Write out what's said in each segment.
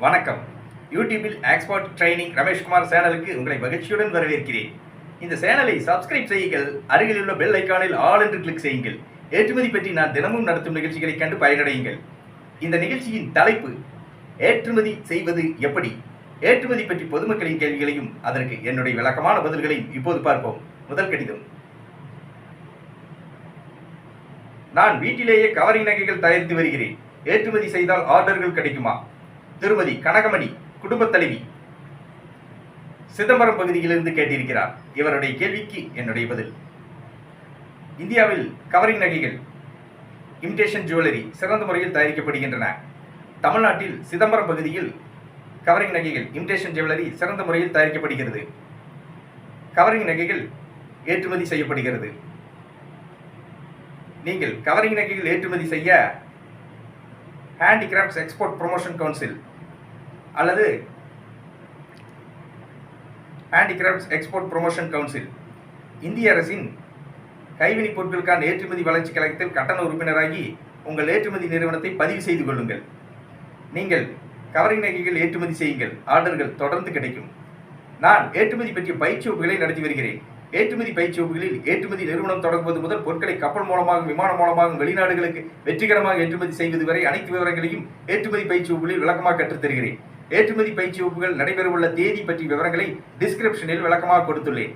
வணக்கம். யூடியூபில் expert training Rameshkumar சேனலுக்கு உங்களை மகிழ்ச்சியுடன் வரவேற்கிறேன். இந்த சேனலை சப்ஸ்கிரைப் செய்யுங்கள் அருகில் உள்ள பெல் ஐக்கானில் ஆல் என்று கிளிக் செய்யுங்கள். ஏற்றுமதி பற்றி நான் தினமும் நடத்தும் நிகழ்ச்சிகளை கண்டு பயனடையுங்கள். இந்த நிகழ்ச்சியின் தலைப்பு ஏற்றுமதி செய்வது எப்படி? ஏற்றுமதி பற்றி பொதுமக்களின் கேள்விகளையும் அதற்கு என்னுடைய விளக்கமான பதில்களையும் இப்போது பார்ப்போம். முதல் கடிதம். நான் வீட்டிலேயே கவரிங் நகைகள் தயாரித்து வருகிறேன். ஏற்றுமதி செய்தால் ஆர்டர்கள் கிடைக்குமா? திருமதி கனகமணி குடும்பத் தலைவி சிதம்பரம் பகுதியிலிருந்து கேட்டிருக்கிறார். இவருடைய கேள்விக்கு என்னுடைய பதில். இந்தியாவில் கவரிங் நகைகள் இமிடேஷன் ஜுவல்லரி சிறந்த முறையில் தயாரிக்கப்படுகின்றன. தமிழ்நாட்டில் சிதம்பரம் பகுதியில் கவரிங் நகைகள் இமிடேஷன் ஜுவல்லரி சிறந்த முறையில் தயாரிக்கப்படுகிறது. கவரிங் நகைகள் ஏற்றுமதி செய்யப்படுகிறது. நீங்கள் கவரிங் நகைகள் ஏற்றுமதி செய்ய ஹேண்டிகிராஃப்ட்ஸ் எக்ஸ்போர்ட் ப்ரொமோஷன் கவுன்சில். அல்லது ஹேண்டிகிராஃப்ட்ஸ் எக்ஸ்போர்ட் ப்ரொமோஷன் கவுன்சில். இந்திய அரசின் கைவினைப் பொருட்களுக்கான ஏற்றுமதி வளர்ச்சி கழகத்தில் கட்டண உறுப்பினராகி உங்கள் ஏற்றுமதி நிறுவனத்தை பதிவு செய்து கொள்ளுங்கள். நீங்கள் கவரிங் நகைகள் ஏற்றுமதி செய்யுங்கள். ஆர்டர்கள் தொடர்ந்து கிடைக்கும். நான் ஏற்றுமதி பற்றிய பயிற்சி வகுப்புகளை நடத்தி வருகிறேன். ஏற்றுமதி பயிற்சி வகுப்புகளில் ஏற்றுமதி நிறுவனம் தொடங்குவது முதல் பொருட்களை கப்பல் மூலமாகவும் விமானம் மூலமாகவும் வெளிநாடுகளுக்கு வெற்றிகரமாக ஏற்றுமதி செய்வது வரை அனைத்து விவரங்களையும் ஏற்றுமதி பயிற்சி வகுப்புகளில் விளக்கமாக கற்றுத்தருகிறேன் ஏற்றுமதி பயிற்சி வகுப்புகள் நடைபெறவுள்ள தேதி பற்றிய விவரங்களை டிஸ்கிரிப்ஷனில் விளக்கமாக கொடுத்துள்ளேன்.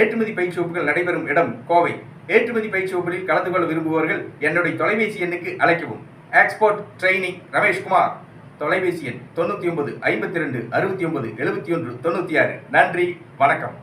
ஏற்றுமதி பயிற்சி வகுப்புகள் நடைபெறும் இடம் கோவை. ஏற்றுமதி பயிற்சி வகுப்புகளில் கலந்து கொள்ள விரும்புபவர்கள் என்னுடைய தொலைபேசி எண்ணுக்கு அழைக்கவும். எக்ஸ்போர்ட் ட்ரைனிங் ரமேஷ்குமார் தொலைபேசி எண் தொண்ணூற்றி ஒன்பது ஐம்பத்தி ரெண்டு அறுபத்தி ஒன்பது எழுபத்தி ஒன்று தொண்ணூற்றி ஆறு. நன்றி வணக்கம்.